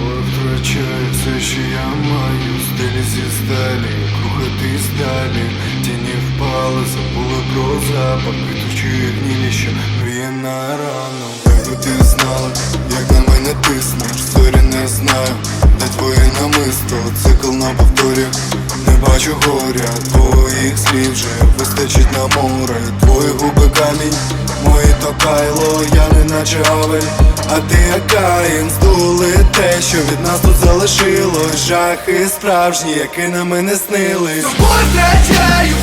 втрачаю все, що я маю Стелі зі сталі, крухатись далі Тіні впали, забули про запах Квітучої гнілі, віє на рану Якби ти знала, як на мене тиснеш Сорі не знаю, де твоє намисто Цикл на повторі Не бачу горя, твоїх слів вже вистачить на море. Твої губи камінь, мої то кайло, я не наче авель А ти як Каїн, здули що від нас тут залишилось. Жахи справжні, які нами не снились. Тобою втрачаю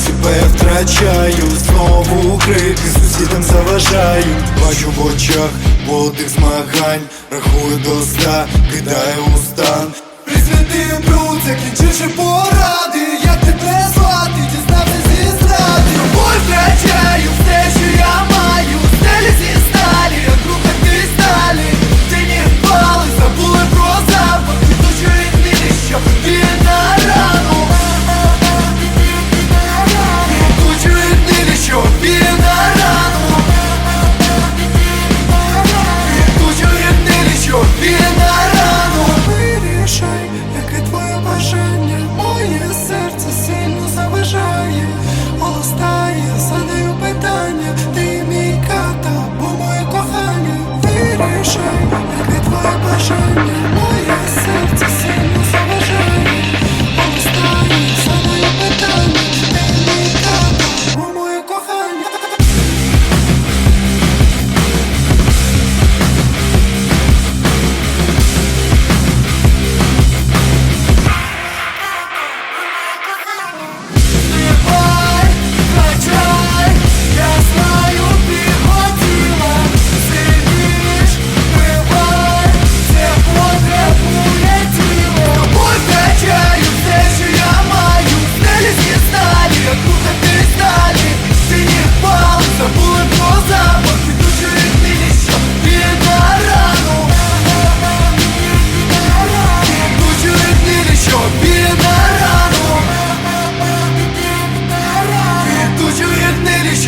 себе втрачаю. Знову крики сусідам заважаю. Бачу в очах подих змагань. Рахую до ста, кидаю у стан. Присвятив бруд, закінчивши пора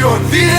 your this